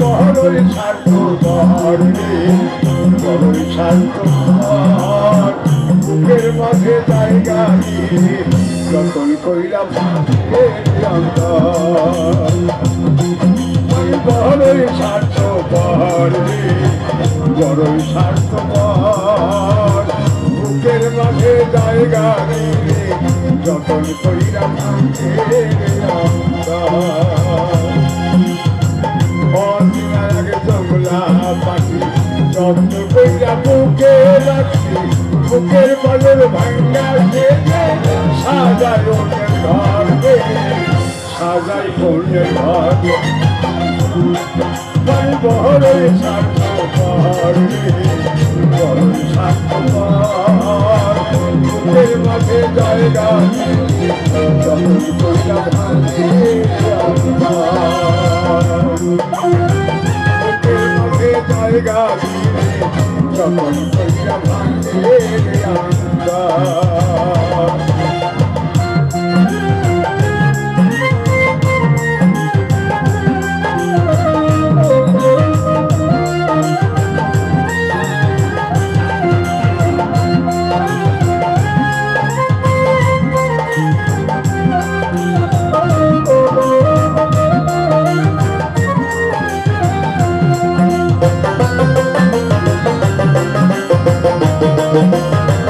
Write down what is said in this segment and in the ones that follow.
বড়ই স্বার্থ রে বড়ই স্বার্থ বুকের মাঝে জায়গা দিয়ে যতই কইলাম বড়ই স্বার্থ রে বড়ই স্বার্থ বুকের মাঝে জায়গা দিয়ে যতন কইলাম বুকে রাখছি বুকের বদল ভাঙ্গা সেজে সাজাই সাজাই ওনের ঘর বহরে স্বার্থ বড় স্বার্থ বুকের মাঝে জায়গা যখন যখন কইরা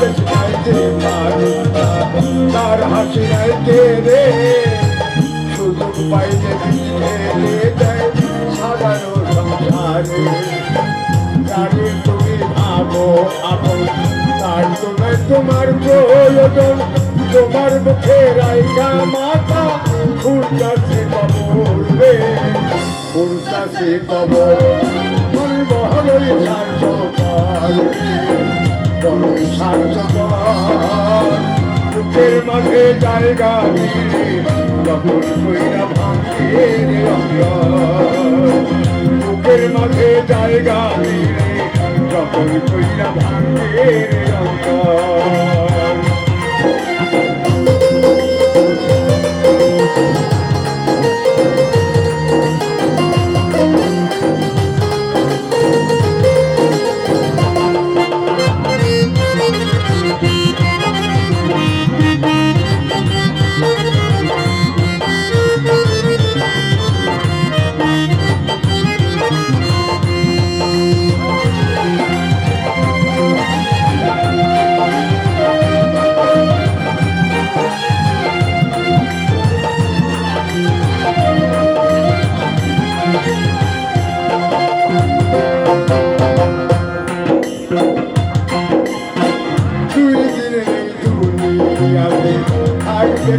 চাইছে মানুষটা তার হাসি যাইছে রে। সুযোগ পাইলে ঢেলে যায় সারানো সংসারে। যারে তুমি ভাবো, আপন তার তোমার তোমার প্রয়োজন। তোমার মুখে রাইকা মাথা ফুলকাছে কবর রে। ফুলকাছে কবর, মন বহরই সার্থকর সার্থকর বুকের মাঝে জায়গা যখন কইরা ভাঙে বুকের মাঝে জায়গা যখন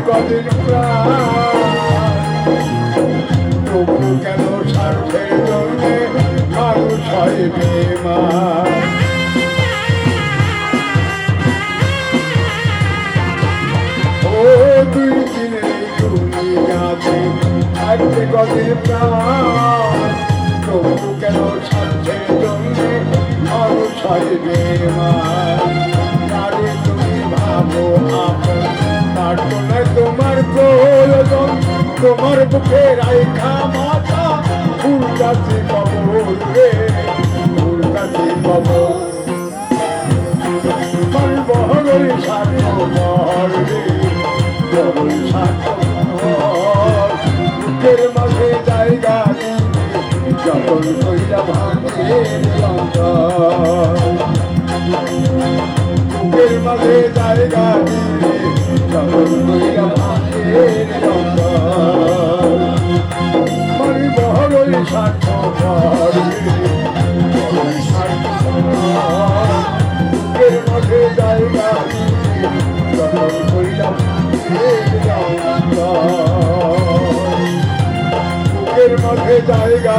থাকবে তবু কেন স্বার্থের জন্যে মানুষ হয় বেমান ও দুই দিনে এই দুনিয়াতে থাকবে কদিন প্রাণ তবু কেন স্বার্থের জন্যে মানুষ হয় বেমান তোমার বুকে রাইখা মাথা ফুল গাছে কবর ফুল গাছে কবর মাঝে জায়গা দিয়ে যখন কইরা ভাঙে যখন কইরা জায়গা যখন ভাঙে বুকের মাঝে জায়গা